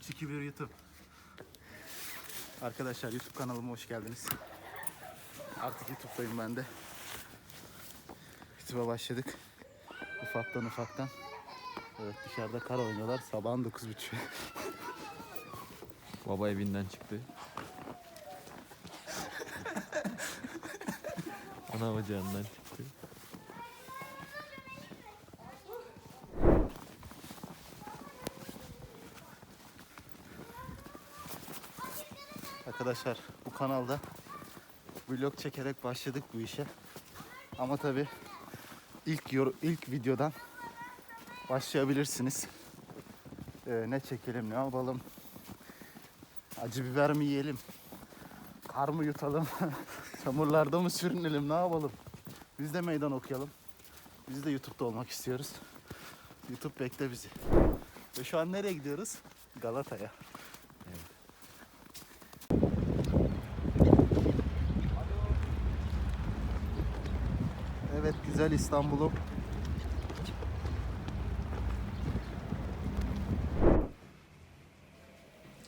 3, 2, 1 YouTube. Arkadaşlar YouTube kanalıma hoş geldiniz. Artık YouTube'dayım ben de. YouTube'a başladık. Ufaktan ufaktan. Evet dışarıda kar oynuyorlar. Sabahın 9.30. Baba evinden çıktı. Ana ocağından çıktı. Arkadaşlar bu kanalda vlog çekerek başladık bu işe. Ama tabi ilk ilk videodan başlayabilirsiniz. Ee, ne çekelim, ne yapalım? Acı biber mi yiyelim? Kar mı yutalım? Çamurlarda mı sürünelim? Ne yapalım? Biz de meydan okuyalım. Biz de YouTube'da olmak istiyoruz. YouTube bekle bizi. Ve şu an nereye gidiyoruz? Galata'ya. Evet güzel İstanbul'um.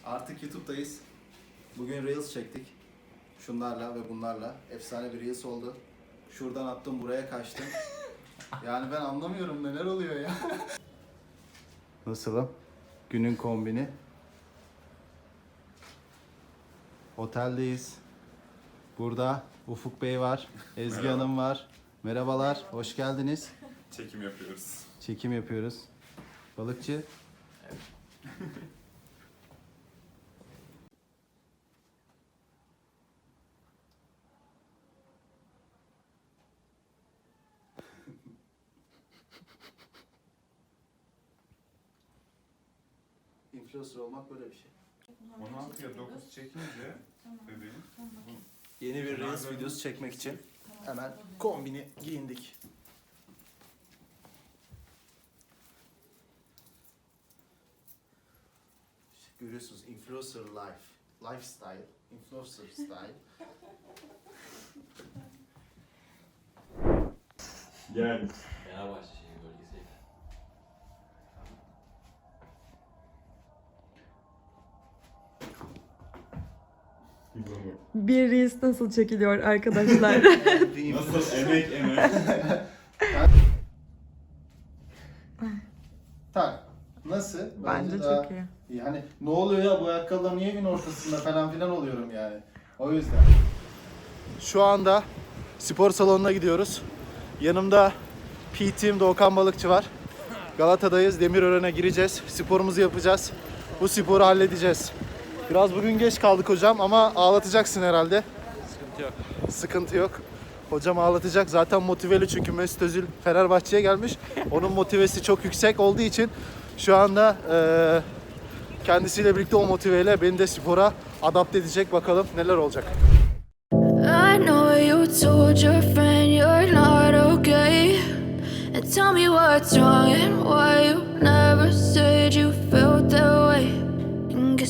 Artık YouTube'dayız. Bugün Reels çektik. Şunlarla ve bunlarla. Efsane bir Reels oldu. Şuradan attım buraya kaçtım. Yani ben anlamıyorum neler oluyor ya. Nasılım? Günün kombini. Oteldeyiz. Burada Ufuk Bey var, Ezgi Hanım var. Merhabalar, hoş geldiniz. Çekim yapıyoruz. Çekim yapıyoruz. Balıkçı. Influencer olmak böyle bir şey. 16'ya 9 çekince bebeğim Yeni bir Reels videosu çekmek için hemen kombini giyindik. İşte görüyorsunuz influencer life, lifestyle, influencer style. gel. Fenerbahçe Bir Reels nasıl çekiliyor arkadaşlar? Nasıl emek emek. tak. Nasıl? Bence daha çok iyi. Yani ne oluyor ya bu ayakkabılar niye gün ortasında falan filan oluyorum yani. O yüzden. Şu anda spor salonuna gidiyoruz. Yanımda PT'm Doğukan Balıkçı var. Galata'dayız. Demirören'e gireceğiz. Sporumuzu yapacağız. Bu sporu halledeceğiz. Biraz bugün geç kaldık hocam ama ağlatacaksın herhalde. Sıkıntı yok. Sıkıntı yok. Hocam ağlatacak. Zaten motiveli çünkü Mesut Özil Fenerbahçe'ye gelmiş. Onun motivesi çok yüksek olduğu için şu anda eee, kendisiyle birlikte o motiveyle beni de spora adapte edecek. Bakalım neler olacak. I know you told your friend you're not okay. And tell me what's wrong and why you never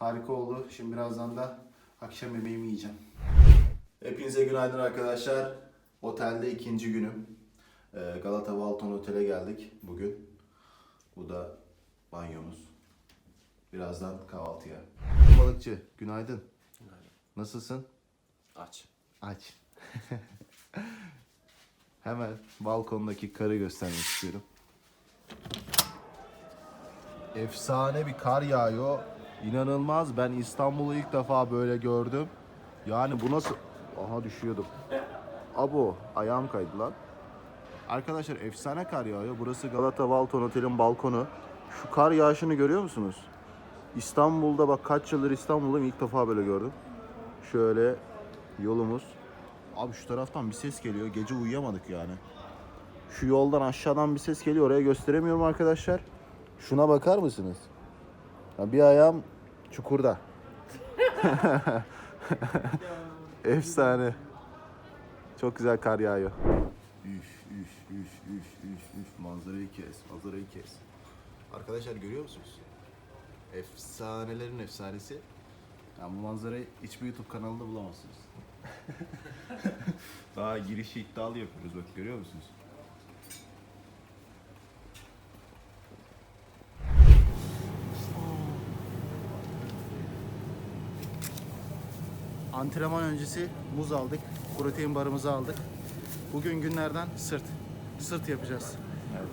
Harika oldu. Şimdi birazdan da akşam yemeğimi yiyeceğim. Hepinize günaydın arkadaşlar. Otelde ikinci günüm. Ee, Galata Walton Otel'e geldik bugün. Bu da banyomuz. Birazdan kahvaltıya. Balıkçı, günaydın. Nasılsın? Aç. Aç. Hemen balkondaki karı göstermek istiyorum. Efsane bir kar yağıyor. İnanılmaz. Ben İstanbul'u ilk defa böyle gördüm. Yani bu nasıl... Aha düşüyordum. Abo ayağım kaydı lan. Arkadaşlar efsane kar yağıyor. Burası Galata Valton Otel'in balkonu. Şu kar yağışını görüyor musunuz? İstanbul'da bak kaç yıldır İstanbul'dayım ilk defa böyle gördüm. Şöyle yolumuz. Abi şu taraftan bir ses geliyor. Gece uyuyamadık yani. Şu yoldan aşağıdan bir ses geliyor. Oraya gösteremiyorum arkadaşlar. Şuna bakar mısınız? Ya bir ayağım çukurda. Efsane. Çok güzel kar yağıyor. Üf üf üf üf üf üf manzarayı kes, manzarayı kes. Arkadaşlar görüyor musunuz? Efsanelerin efsanesi. Yani bu manzarayı hiçbir YouTube kanalında bulamazsınız. Daha girişi iddialı yapıyoruz bak görüyor musunuz? Antrenman öncesi muz aldık, protein barımızı aldık. Bugün günlerden sırt. Sırt yapacağız.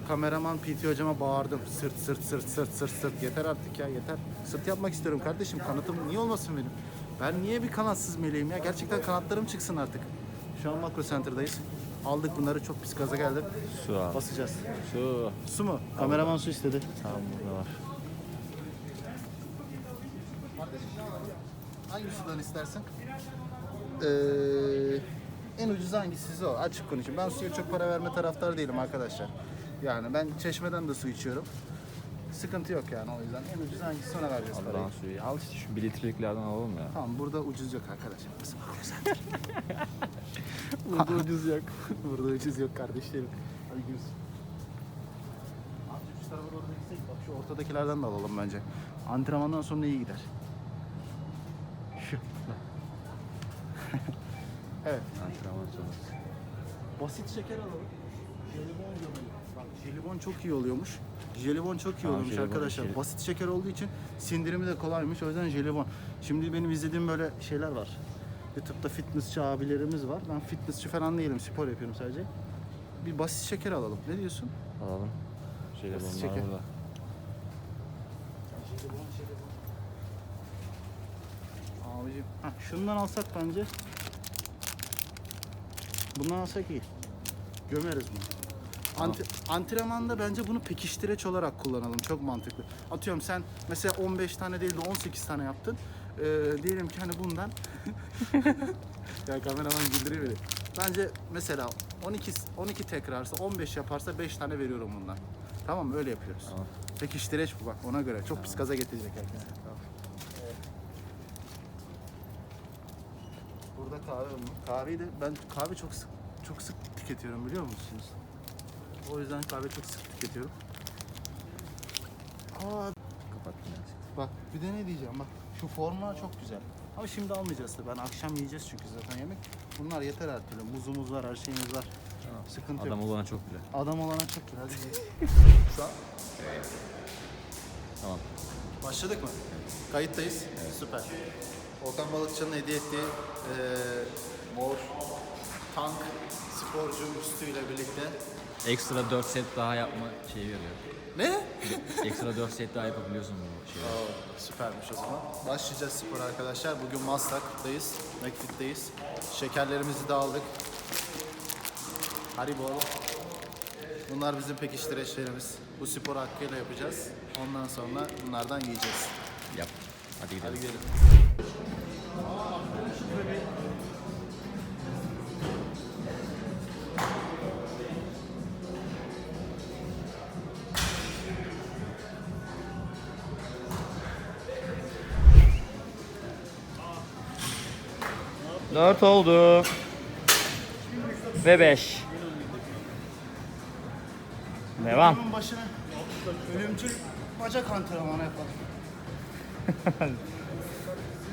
Kameraman PT hocama bağırdım. Sırt, sırt, sırt, sırt, sırt, sırt. Yeter artık ya, yeter. Sırt yapmak istiyorum kardeşim. Kanatım niye olmasın benim? Ben niye bir kanatsız meleğim ya? Gerçekten kanatlarım çıksın artık. Şu an Makro Center'dayız. Aldık bunları çok pis gaza geldim. Su abi. Basacağız. Su. Su mu? Kameraman su istedi. Tamam burada var. Hangi sudan istersin? Ee, en ucuz hangisi o? Açık konuşayım. Ben suya çok para verme taraftar değilim arkadaşlar. Yani ben çeşmeden de su içiyorum. Sıkıntı yok yani o yüzden. En ucuz hangisi ona vereceğiz parayı. Allah'ın suyu. Al işte şu 1 litreliklerden alalım ya. Tamam burada ucuz yok arkadaşlar. Makro Center. Burada ucuz yok. burada ucuz yok kardeşlerim. Hadi gidiyoruz. Abi şu tarafa doğru da gitsek bak şu ortadakilerden de alalım bence. Antrenmandan sonra iyi gider. Şu. Evet. Antrenman sonrası. Basit şeker alalım. Jelibon gömelim. Bak jelibon çok iyi oluyormuş. Jelibon çok iyi oluyormuş jelibon, arkadaşlar. jeli- Basit şeker olduğu için sindirimi de kolaymış. O yüzden jelibon. Şimdi benim izlediğim böyle şeyler var. YouTube'da fitnessçi abilerimiz var. Ben fitnessçi falan değilim. Spor yapıyorum sadece. Bir basit şeker alalım. Ne diyorsun? Alalım. Şeyler Basit şeker. burada. Jelibon, jelibon. Abicim. Heh, şundan alsak bence. Bundan alsak iyi. Gömeriz bunu. Ante- antrenmanda bence bunu pekiştireç olarak kullanalım. Çok mantıklı. Atıyorum sen mesela 15 tane değil de 18 tane yaptın. Ee, diyelim ki hani bundan ya kameraman güldürüyor beni. Bence mesela 12 12 tekrarsa 15 yaparsa 5 tane veriyorum bundan. Tamam mı? Öyle yapıyoruz. Tamam. Pekiştireç bu bak ona göre. Çok pis gaza getirecek herkese. Burada kahve var. Kahveyi de ben kahve çok sık çok sık tüketiyorum biliyor musunuz? O yüzden kahve çok sık tüketiyorum. Aa Kapattım ya. bak bir de ne diyeceğim bak şu formlar çok güzel. Ama şimdi almayacağız da ben akşam yiyeceğiz çünkü zaten yemek. Bunlar yeter her türlü. Muzumuz var, her şeyimiz var. Sıkıntı Adam yok. olana çok bile. Adam olana çok güzel. Hadi. Şu an Tamam. Başladık mı? Kayıttayız. Süper. Volkan Balıkçı'nın hediye ettiği eee sporcu üstüyle birlikte. Ekstra 4 set daha yapma şeyi veriyor. Ne? Ekstra 4 set daha yapabiliyorsun bu şeyi. Oo, süpermiş o zaman. Başlayacağız spor arkadaşlar. Bugün Maslak'tayız. McFit'teyiz. Şekerlerimizi de aldık. Haribo. Bunlar bizim pekiştireçlerimiz. Bu spor hakkıyla yapacağız. Ondan sonra bunlardan yiyeceğiz. Yap. Hadi gidelim. Hadi gidelim. Dört oldu. Ve beş. Devam. Bunun başına ölümcül bacak antrenmanı yapalım.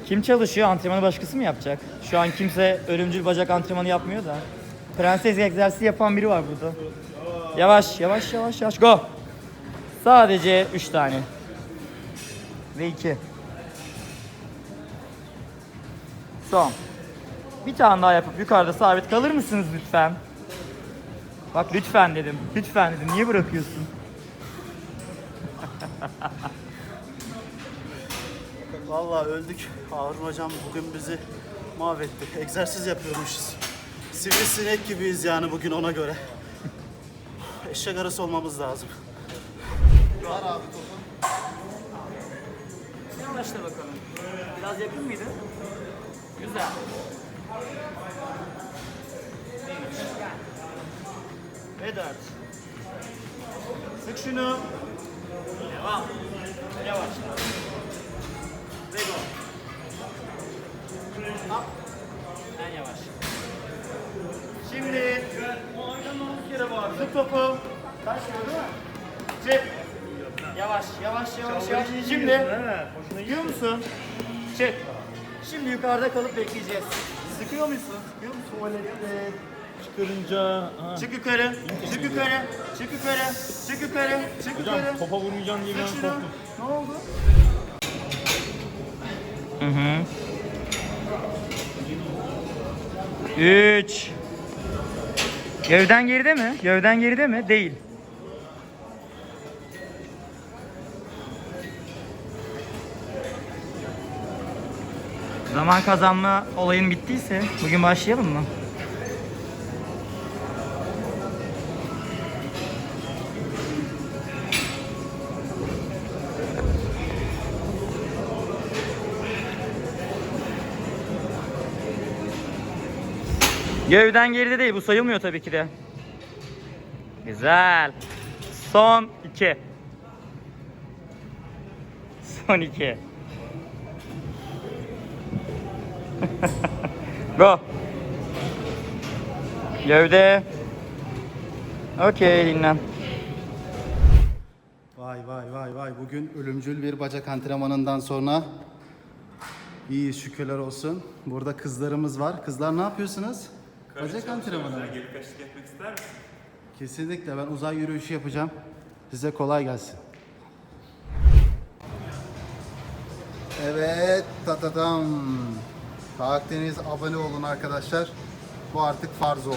Kim çalışıyor? Antrenmanı başkası mı yapacak? Şu an kimse ölümcül bacak antrenmanı yapmıyor da. Prenses egzersizi yapan biri var burada. Yavaş, yavaş, yavaş, yavaş. Go. Sadece üç tane. Ve iki. Son. Bir tane daha yapıp yukarıda sabit kalır mısınız lütfen? Bak lütfen dedim. Lütfen dedim. Niye bırakıyorsun? Vallahi öldük. Harun hocam bugün bizi mahvetti. Egzersiz yapıyormuşuz. Sivrisinek gibiyiz yani bugün ona göre. Eşek arası olmamız lazım. Var abi topu. Yavaşla bakalım. Biraz yakın mıydı? Güzel. Ve dört. Sık şunu. Devam. Yavaşla. Ve go. Up. En yavaş. Şimdi kere var. Sık topu. Taş değil mi? Çek. Yavaş, yavaş, yavaş, yavaş. Şimdi, yiyor musun? Çek. Şimdi yukarıda kalıp bekleyeceğiz. Sıkıyor musun? Sıkıyor musun? Tuvalette. Çıkarınca... Ha. Çık yukarı, çık yukarı, çık yukarı, çık yukarı, çık yukarı. Hocam topa vurmayacağım diye ben şunu. korktum. Ne oldu? Hı hı. Üç. Gövden geride mi? Gövden geride mi? Değil. Zaman kazanma olayın bittiyse bugün başlayalım mı? Gövden geride değil bu sayılmıyor tabii ki de. Güzel. Son iki. Son iki. Go. Gövde. Okey dinlen. Vay vay vay vay. Bugün ölümcül bir bacak antrenmanından sonra iyi şükürler olsun. Burada kızlarımız var. Kızlar ne yapıyorsunuz? Bacak antrenmanı. Gelip eşlik etmek ister misin? Kesinlikle ben uzay yürüyüşü yapacağım. Size kolay gelsin. Evet, tatatam. Akdeniz abone olun arkadaşlar. Bu artık farz oldu.